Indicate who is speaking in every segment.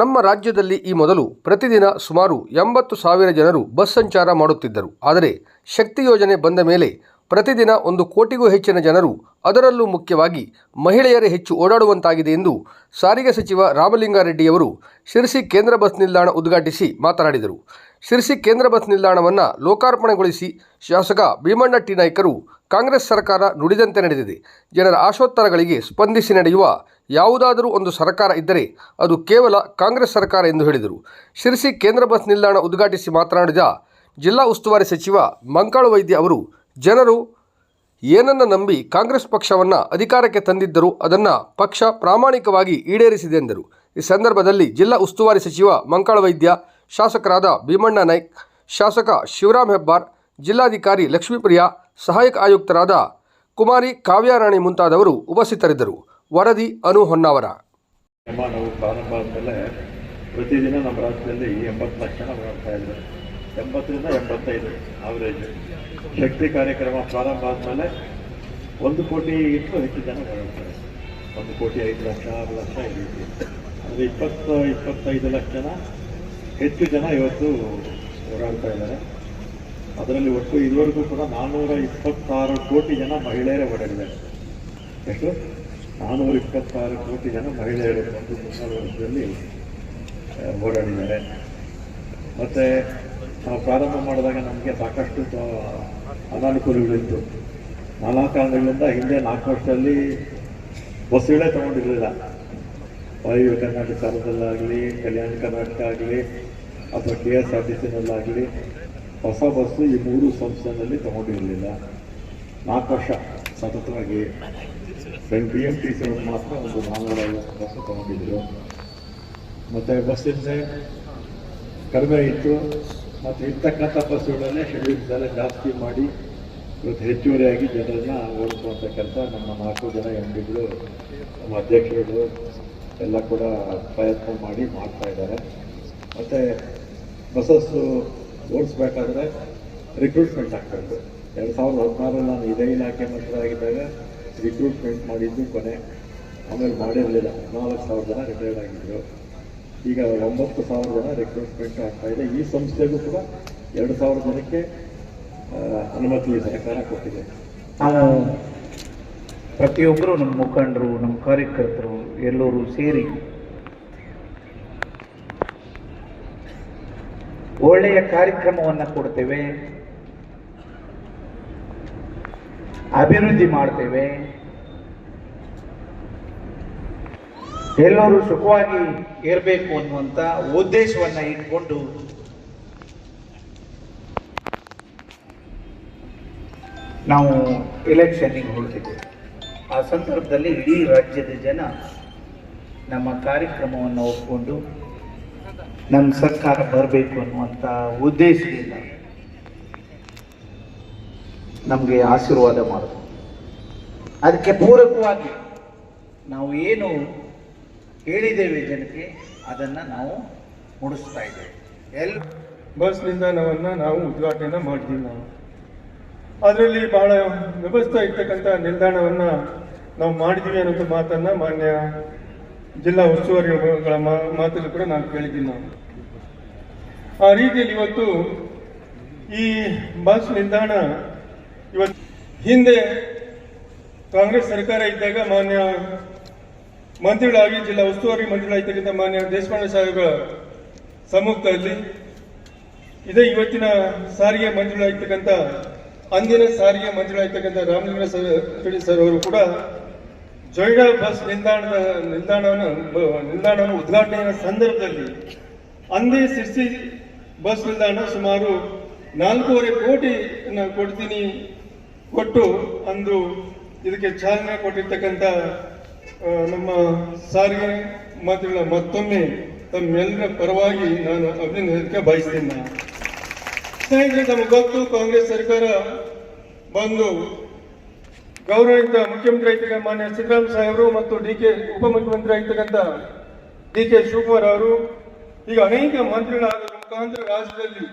Speaker 1: ನಮ್ಮ ರಾಜ್ಯದಲ್ಲಿ ಈ ಮೊದಲು ಪ್ರತಿದಿನ ಸುಮಾರು ಎಂಬತ್ತು ಸಾವಿರ ಜನರು ಬಸ್ ಸಂಚಾರ ಮಾಡುತ್ತಿದ್ದರು. ಆದರೆ ಶಕ್ತಿ ಯೋಜನೆ ಬಂದ ಮೇಲೆ ಪ್ರತಿದಿನ ಒಂದು ಕೋಟಿಗೂ ಹೆಚ್ಚಿನ ಜನರು ಅದರಲ್ಲೂ ಮುಖ್ಯವಾಗಿ ಮಹಿಳೆಯರೇ ಹೆಚ್ಚು ಓಡಾಡುವಂತಾಗಿದೆ ಎಂದು ಸಾರಿಗೆ ಸಚಿವ ರಾಮಲಿಂಗಾರೆಡ್ಡಿಯವರು ಶಿರಸಿ ಕೇಂದ್ರ ಬಸ್ ನಿಲ್ದಾಣ ಉದ್ಘಾಟಿಸಿ ಮಾತನಾಡಿದರು. ಶಿರಸಿ ಕೇಂದ್ರ ಬಸ್ ನಿಲ್ದಾಣವನ್ನು ಲೋಕಾರ್ಪಣೆಗೊಳಿಸಿ ಶಾಸಕ ಭೀಮಣ್ಣ ಟಿ ನಾಯ್ಕರು ಕಾಂಗ್ರೆಸ್ ಸರ್ಕಾರ ನುಡಿದಂತೆ ನಡೆದಿದೆ. ಜನರ ಆಶೋತ್ತರಗಳಿಗೆ ಸ್ಪಂದಿಸಿ ನಡೆಯುವ ಯಾವುದಾದರೂ ಒಂದು ಸರ್ಕಾರ ಇದ್ದರೆ ಅದು ಕೇವಲ ಕಾಂಗ್ರೆಸ್ ಸರ್ಕಾರ ಎಂದು ಹೇಳಿದರು. ಶಿರಸಿ ಕೇಂದ್ರ ಬಸ್ ನಿಲ್ದಾಣ ಉದ್ಘಾಟಿಸಿ ಮಾತನಾಡಿದ ಜಿಲ್ಲಾ ಉಸ್ತುವಾರಿ ಸಚಿವ ಮಂಕಾಳು ವೈದ್ಯ ಅವರು, ಜನರು ಏನನ್ನ ನಂಬಿ ಕಾಂಗ್ರೆಸ್ ಪಕ್ಷವನ್ನು ಅಧಿಕಾರಕ್ಕೆ ತಂದಿದ್ದರು ಅದನ್ನು ಪಕ್ಷ ಪ್ರಾಮಾಣಿಕವಾಗಿ ಈಡೇರಿಸಿದೆ ಎಂದರು. ಈ ಸಂದರ್ಭದಲ್ಲಿ ಜಿಲ್ಲಾ ಉಸ್ತುವಾರಿ ಸಚಿವ ಮಂಕಾಳು ವೈದ್ಯ, ಶಾಸಕರಾದ ಭೀಮಣ್ಣ ನಾಯ್ಕ್, ಶಾಸಕ ಶಿವರಾಮ್ ಹೆಬ್ಬಾರ್, ಜಿಲ್ಲಾಧಿಕಾರಿ ಲಕ್ಷ್ಮೀಪ್ರಿಯಾ ಸಹಾಯಕ ಆಯುಕ್ತರಾದ ಕುಮಾರಿ ಕಾವ್ಯಾರಾಣಿ ಮುಂತಾದವರು ಉಪಸ್ಥಿತರಿದ್ದರು. ವರದಿ ಅನು ಹೊನ್ನಾವರ.
Speaker 2: ನಾವು ಪ್ರಾರಂಭ ಆದಮೇಲೆ ಪ್ರತಿದಿನ ನಮ್ಮ ರಾಜ್ಯದಲ್ಲಿ ಎಂಬತ್ತು ಲಕ್ಷ ಜನ ಬರ್ತಾ ಇದ್ದಾರೆ. ಎಂಬತ್ತರಿಂದ ಎಂಬತ್ತೈದು ಆವರೇಜ್ ಶಕ್ತಿ ಕಾರ್ಯಕ್ರಮ ಪ್ರಾರಂಭ ಆದಮೇಲೆ ಒಂದು ಕೋಟಿ ಇಟ್ಟು ಹೆಚ್ಚು ಜನ ಬರುತ್ತಾರೆ. ಒಂದು ಕೋಟಿ ಐದು ಲಕ್ಷ, ಆರು ಲಕ್ಷ ಈ ಅಂದರೆ ಇಪ್ಪತ್ತು, ಇಪ್ಪತ್ತೈದು ಲಕ್ಷ ಜನ ಹೆಚ್ಚು ಜನ ಇವತ್ತು ಓಡಾಡ್ತಾ ಇದ್ದಾರೆ. ಅದರಲ್ಲಿ ಒಟ್ಟು ಇದುವರೆಗೂ ಕೂಡ ನಾನ್ನೂರ ಇಪ್ಪತ್ತಾರು ಕೋಟಿ ಜನ ಮಹಿಳೆಯರೇ ಓಡಾಡಿದ್ದಾರೆ. ಎಷ್ಟು? ನಾನ್ನೂರ ಇಪ್ಪತ್ತಾರು ಕೋಟಿ ಜನ ಮಹಿಳೆಯರು ಒಂದು ಮುನ್ನೂರು ವರ್ಷದಲ್ಲಿ ಓಡಾಡಿದ್ದಾರೆ. ಮತ್ತು ನಾವು ಪ್ರಾರಂಭ ಮಾಡಿದಾಗ ನಮಗೆ ಸಾಕಷ್ಟು ಅನಾನುಕೂಲಗಳಿತ್ತು. ನಾಲ್ಕು ಕಾರಣಗಳಿಂದ ಹಿಂದೆ ನಾಲ್ಕು ವರ್ಷದಲ್ಲಿ ಬಸ್ಸುಗಳೇ ತಗೊಂಡಿರಲಿಲ್ಲ. ವಾಯು ಕರ್ನಾಟಕ ಸಾಲದಲ್ಲಾಗಲಿ, ಕಲ್ಯಾಣ ಕರ್ನಾಟಕ ಆಗಲಿ, ಅಥವಾ ಕೆ ಎಸ್ ಆರ್ ಟಿ ಸಿನಲ್ಲಾಗಲಿ ಹೊಸ ಬಸ್ಸು ಈ ಮೂರು ಸಂಸ್ಥೆಯಲ್ಲಿ ತಗೊಂಡಿರಲಿಲ್ಲ. ನಾಲ್ಕು ವರ್ಷ ಸತತವಾಗಿ ಬಿ ಎಂ ಟಿ ಸಿ ಮಾತ್ರ ಒಂದು ನಾನ್ನೂರ ಐವತ್ತು ಬಸ್ಸು ತಗೊಂಡಿದ್ರು. ಮತ್ತು ಬಸ್ಸಿಂದ ಕಡಿಮೆ ಇತ್ತು. ಮತ್ತು ಇರ್ತಕ್ಕಂಥ ಬಸ್ಸುಗಳನ್ನೇ ಶೆಡ್ಯೂಲ್ಸ್ ಎಲ್ಲ ಜಾಸ್ತಿ ಮಾಡಿ ಇವತ್ತು ಹೆಚ್ಚುವರಿಯಾಗಿ ಜನರನ್ನ ಓಡಿಸುವಂಥ ಕೆಲಸ ನಮ್ಮ ನಾಲ್ಕು ಜನ ಎಂ ಡಿಗಳು ನಮ್ಮ ಅಧ್ಯಕ್ಷರುಗಳು ಎಲ್ಲ ಕೂಡ ಪ್ರಯತ್ನ ಮಾಡಿ ಮಾಡ್ತಾ ಇದ್ದಾರೆ. ಮತ್ತು ಬಸ್ಸಸ್ಸು ಓಡಿಸ್ಬೇಕಾದ್ರೆ ರಿಕ್ರೂಟ್ಮೆಂಟ್ ಆಗಬೇಕು. ಎರಡು ಸಾವಿರದ ಹದಿನಾರಲ್ಲಿ ನಾನು ಇದೇ ಇಲಾಖೆ ಮಂತ್ರಿಯಾಗಿದ್ದಾಗ ರಿಕ್ರೂಟ್ಮೆಂಟ್ ಮಾಡಿದ್ದು ಕೊನೆ. ಆಮೇಲೆ ಮಾಡಿರಲಿಲ್ಲ. ಹದಿನಾಲ್ಕು ಸಾವಿರ ಜನ ರಿಟೈರ್ಡ್ ಆಗಿದ್ದರು ಈಗ ಒಂಬತ್ತು ಸಾವಿರ ಜನ ರಿಕ್ರೂಟ್ಮೆಂಟ್ ಆಗ್ತಾಯಿದೆ ಈ ಸಂಸ್ಥೆಗೂ ಕೂಡ ಎರಡು ಸಾವಿರ ಜನಕ್ಕೆ ಅನುಮತಿ ಸರ್ಕಾರ ಕೊಟ್ಟಿದೆ.
Speaker 3: ಪ್ರತಿಯೊಬ್ಬರು ನಮ್ಮ ಮುಖಂಡರು, ನಮ್ಮ ಕಾರ್ಯಕರ್ತರು ಎಲ್ಲರೂ ಸೇರಿ ಒಳ್ಳೆಯ ಕಾರ್ಯಕ್ರಮವನ್ನು ಕೊಡ್ತೇವೆ. ಅಭಿವೃದ್ಧಿ ಮಾಡ್ತೇವೆ. ಎಲ್ಲರೂ ಸುಖವಾಗಿ ಇರಬೇಕು ಅನ್ನುವಂಥ ಉದ್ದೇಶವನ್ನು ಇಟ್ಕೊಂಡು ನಾವು ಎಲೆಕ್ಷನ್ನಿಗೆ ಹೊರಟಿದ್ದೇವೆ ಆ ಸಂದರ್ಭದಲ್ಲಿ ಇಡೀ ರಾಜ್ಯದ ಜನ ನಮ್ಮ ಕಾರ್ಯಕ್ರಮವನ್ನು ಒಪ್ಪಿಕೊಂಡು ನಮ್ಮ ಸರ್ಕಾರ ಬರಬೇಕು ಅನ್ನುವಂಥ ಉದ್ದೇಶದಿಂದ ನಮಗೆ ಆಶೀರ್ವಾದ ಮಾಡೋದು ಅದಕ್ಕೆ ಪೂರಕವಾಗಿ ನಾವು ಏನು ಹೇಳಿದ್ದೇವೆ ಜನಕ್ಕೆ, ಅದನ್ನು ನಾವು ಮುಡಿಸ್ತಾ ಇದ್ದೇವೆ. ಎಲ್
Speaker 4: ಬಸ್ ನಿಲ್ದಾಣವನ್ನು ನಾವು ಉದ್ಘಾಟನೆ ಮಾಡಿದ್ದೀವಿ ನಾವು. ಅದರಲ್ಲಿ ಬಹಳ ವ್ಯವಸ್ಥೆ ಇರ್ತಕ್ಕಂಥ ನಿಲ್ದಾಣವನ್ನು ನಾವು ಮಾಡಿದ್ದೀವಿ ಅನ್ನೋದು ಮಾತನ್ನು ಮಾನ್ಯ ಜಿಲ್ಲಾ ಉಸ್ತುವಾರಿಗಳ ಮಾ- ಮಾತಲ್ಲಿ ಕೂಡ ನಾನು ಕೇಳಿದ್ದೀನಿ ನಾವು ಆ ರೀತಿಯಲ್ಲಿ ಇವತ್ತು ಈ ಬಸ್ ನಿಲ್ದಾಣ ಇವತ್ತು ಹಿಂದೆ ಕಾಂಗ್ರೆಸ್ ಸರ್ಕಾರ ಇದ್ದಾಗ ಮಾನ್ಯ ಮಂತ್ರಿಗಳಾಗಿ, ಜಿಲ್ಲಾ ಉಸ್ತುವಾರಿ ಮಂತ್ರಿಗಳಾಗಿರ್ತಕ್ಕಂಥ ಮಾನ್ಯ ದೇಶಪಾಂಡೆ ಸಾಹೇಬರ ಸಮ್ಮುಖದಲ್ಲಿ ಇದೇ ಇವತ್ತಿನ ಸಾರಿಗೆ ಮಂತ್ರಿಗಳಾಗಿರ್ತಕ್ಕಂಥ, ಅಂದಿನ ಸಾರಿಗೆ ಮಂತ್ರಿಗಳಾಗಿರ್ತಕ್ಕಂಥ ರಾಮಲಿಂಗ ಸರ್ ಸರ್ ಅವರು ಕೂಡ ಜೊಯ್ಡಾ ಬಸ್ ನಿಲ್ದಾಣದ ನಿಲ್ದಾಣವನ್ನು ನಿಲ್ದಾಣವನ್ನು ಉದ್ಘಾಟನೆಯ ಸಂದರ್ಭದಲ್ಲಿ ಅಂದೇ ಸಿರ್ಸಿ ಬಸ್ ನಿಲ್ದಾಣ ಸುಮಾರು ನಾಲ್ಕೂವರೆ ಕೋಟಿ ಕೊಡ್ತೀನಿ ಕೊಟ್ಟು ಅಂದು ಇದಕ್ಕೆ ಚಾಲನೆ ಕೊಟ್ಟಿರ್ತಕ್ಕಂಥ ನಮ್ಮ ಸಾರಿಗೆ ಮಾತುಗಳ ಮತ್ತೊಮ್ಮೆ ತಮ್ಮೆಲ್ಲರ ಪರವಾಗಿ ನಾನು ಅಭಿನಂದನೆ ಬಯಸ್ತೀನಿ. ಸ್ನೇಹಿತರೆ ನಮಗೆ ಗೊತ್ತು ಕಾಂಗ್ರೆಸ್ ಸರ್ಕಾರ ಬಂದು ಗೌರವಿತ ಮುಖ್ಯಮಂತ್ರಿ ಆಯ್ತಕ್ಕ ಮಾನ್ಯ ಸಿದ್ದರಾಮ ಸಾಹೇಬರು ಮತ್ತು ಡಿ ಕೆ ಉಪಮುಖ್ಯಮಂತ್ರಿ ಆಗಿರ್ತಕ್ಕಂಥ ಡಿ ಕೆ ಶಿವಕುಮಾರ್ ಅವರು, ಈಗ ಅನೇಕ ಮಂತ್ರಿಗಳಾದ ಮುಖಾಂತರ ರಾಜ್ಯದಲ್ಲಿ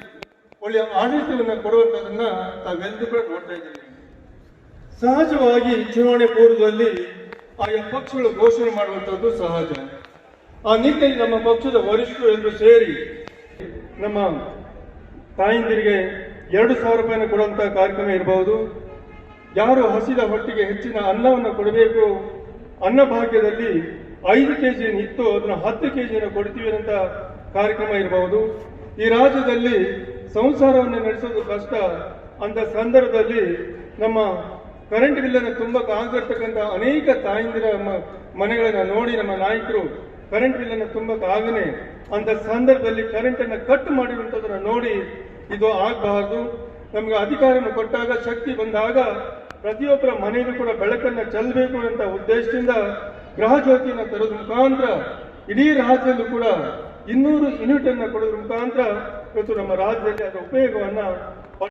Speaker 4: ಒಳ್ಳೆಯ ಆಡಳಿತವನ್ನು ಕೊಡುವಂಥದ್ದನ್ನ ತಾವೆಲ್ಲರೂ ಕೂಡ ನೋಡ್ತಾ ಇದ್ದೀವಿ ಸಹಜವಾಗಿ ಚುನಾವಣೆ ಪೂರ್ವದಲ್ಲಿ ಆಯಾ ಪಕ್ಷಗಳು ಘೋಷಣೆ ಮಾಡುವಂಥದ್ದು ಸಹಜ. ಆ ನಿಟ್ಟಿನಲ್ಲಿ ನಮ್ಮ ಪಕ್ಷದ ವರಿಷ್ಠರು ಎಲ್ಲರೂ ಸೇರಿ ನಮ್ಮ ತಾಯಿಂದಿರಿಗೆ ಎರಡು ಸಾವಿರ ರೂಪಾಯಿನ ಕೊಡುವಂತಹ ಕಾರ್ಯಕ್ರಮ ಇರಬಹುದು. ಯಾರು ಹಸಿದ ಹೊಟ್ಟಿಗೆ ಹೆಚ್ಚಿನ ಅನ್ನವನ್ನು ಕೊಡಬೇಕು? ಅನ್ನಭಾಗ್ಯದಲ್ಲಿ ಐದು ಕೆ ಜಿ ಇತ್ತು ಅದನ್ನು ಹತ್ತು ಕೆ ಜಿಯನ್ನು ಕೊಡ್ತೀವಿ ಅಂತ ಕಾರ್ಯಕ್ರಮ ಇರಬಹುದು. ಈ ರಾಜ್ಯದಲ್ಲಿ ಸಂಸಾರವನ್ನು ನಡೆಸೋದು ಕಷ್ಟ. ಅಂತ ಸಂದರ್ಭದಲ್ಲಿ ನಮ್ಮ ಕರೆಂಟ್ ಬಿಲ್ಲನ್ನು ತುಂಬ ಆಗಿರ್ತಕ್ಕಂಥ ಅನೇಕ ತಾಯಂದಿರ ಮನೆಗಳನ್ನು ನೋಡಿ ನಮ್ಮ ನಾಯಕರು ಕರೆಂಟ್ ಬಿಲ್ಲನ್ನು ತುಂಬಕ್ಕೆ ಆಗನೆ ಅಂತ ಸಂದರ್ಭದಲ್ಲಿ ಕರೆಂಟನ್ನು ಅನ್ನ ಕಟ್ ಮಾಡಿರುವಂಥದ್ದನ್ನು ನೋಡಿ ಇದು ಆಗಬಾರದು. ನಮಗೆ ಅಧಿಕಾರವನ್ನು ಕೊಟ್ಟಾಗ, ಶಕ್ತಿ ಬಂದಾಗ ಪ್ರತಿಯೊಬ್ಬರ ಮನೆಯಲ್ಲೂ ಕೂಡ ಬೆಳಕನ್ನು ಚೆಲ್ಲಬೇಕು ಅಂತ ಉದ್ದೇಶದಿಂದ ಗೃಹ ಜ್ಯೋತಿಯನ್ನು ತರೋದ್ರ ಮುಖಾಂತರ ಇಡೀ ರಾಜ್ಯದಲ್ಲೂ ಕೂಡ ಇನ್ನೂರು ಯೂನಿಟ್ ಅನ್ನು ಕೊಡೋದ್ರ ಮುಖಾಂತರ ಇವತ್ತು ನಮ್ಮ ರಾಜ್ಯದಲ್ಲಿ ಅದರ ಉಪಯೋಗವನ್ನ